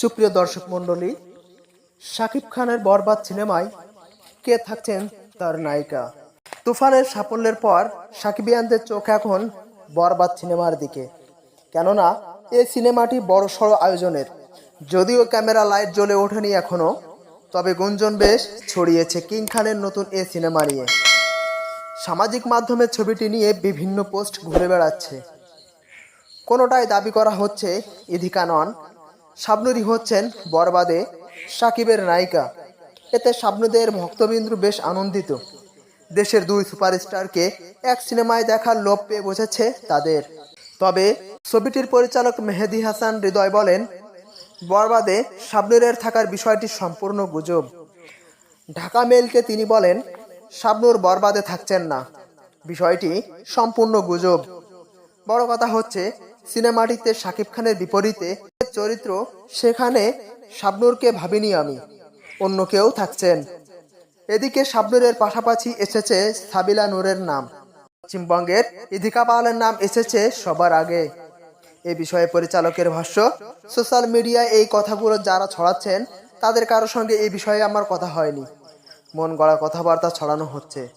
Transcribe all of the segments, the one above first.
সুপ্রিয় দর্শক মণ্ডলী, শাকিব খানের বরবাদ সিনেমায় কে থাকছেন তার নায়িকা? তুফানের সাফল্যের পর সাকিবিয়ানদের চোখ এখন বরবাদ সিনেমার দিকে। কেননা, এই সিনেমাটি বড় বড়সড় আয়োজনের। যদিও ক্যামেরা লাইট জ্বলে ওঠেনি এখনও, তবে গুঞ্জন বেশ ছড়িয়েছে কিং খানের নতুন এ সিনেমা নিয়ে। সামাজিক মাধ্যমে ছবিটি নিয়ে বিভিন্ন পোস্ট ঘুরে বেড়াচ্ছে। কোনোটাই দাবি করা হচ্ছে ইধিকা নন শাবনুরি হচ্ছেন বরবাদে সাকিবের নায়িকা। এতে শাবনুদের ভক্তবিন্দু বেশ আনন্দিত। দেশের দুই সুপারস্টারকে এক সিনেমায় দেখার লোভ পেয়ে বসেছে তাদের। তবে ছবিটির পরিচালক মেহেদি হাসান হৃদয় বলেন, বরবাদে শাবনুরের থাকার বিষয়টি সম্পূর্ণ গুজব। ঢাকা মেলকে তিনি বলেন, শাবনুর বরবাদে থাকছেন না। বিষয়টি সম্পূর্ণ গুজব। বড় কথা হচ্ছে, সিনেমাটিতে শাকিব খানের বিপরীতে চরিত্র, সেখানে শাবনুরকে ভাবিনি আমি। অন্য কেউ থাকছেন। এদিকে শাবনুরের পাশাপাশি এসেছে সাবিলা নূরের নাম। পশ্চিমবঙ্গের ইধিকা পালের নাম এসেছে সবার আগে। এ বিষয়ে পরিচালকের ভাষ্য, সোশ্যাল মিডিয়ায় এই কথাগুলো যারা ছড়াচ্ছেন, তাদের কারও সঙ্গে এই বিষয়ে আমার কথা হয়নি। মন গড়া কথাবার্তা ছড়ানো হচ্ছে।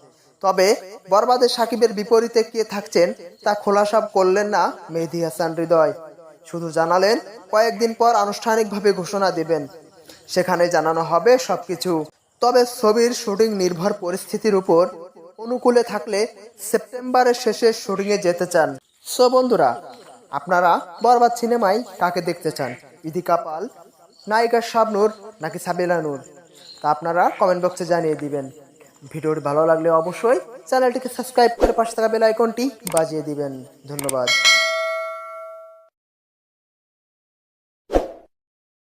তবে বরবাদে সাকিবের বিপরীতে কে থাকছেন, তা খোলাসা করলেন না মেহেদি হাসান হৃদয়। শুধু জানালেন, কয়েকদিন পর আনুষ্ঠানিকভাবে ঘোষণা দেবেন। সেখানে জানানো হবে সবকিছু। তবে ছবির শুটিং নির্ভর পরিস্থিতির উপর অনুকূলে থাকলে সেপ্টেম্বরের শেষে শুটিংয়ে যেতে চান। সো বন্ধুরা, আপনারা বরবাদ সিনেমায় কাকে দেখতে চান? ইদিকা পাল, নায়িকা শাবনুর নাকি সাবিলা নূর? তা আপনারা কমেন্ট বক্সে জানিয়ে দিবেন। ভিডিওটি ভালো লাগলে অবশ্যই চ্যানেলটিকে সাবস্ক্রাইব করে পাশে থাকা বেল আইকনটি বাজিয়ে দিবেন। ধন্যবাদ।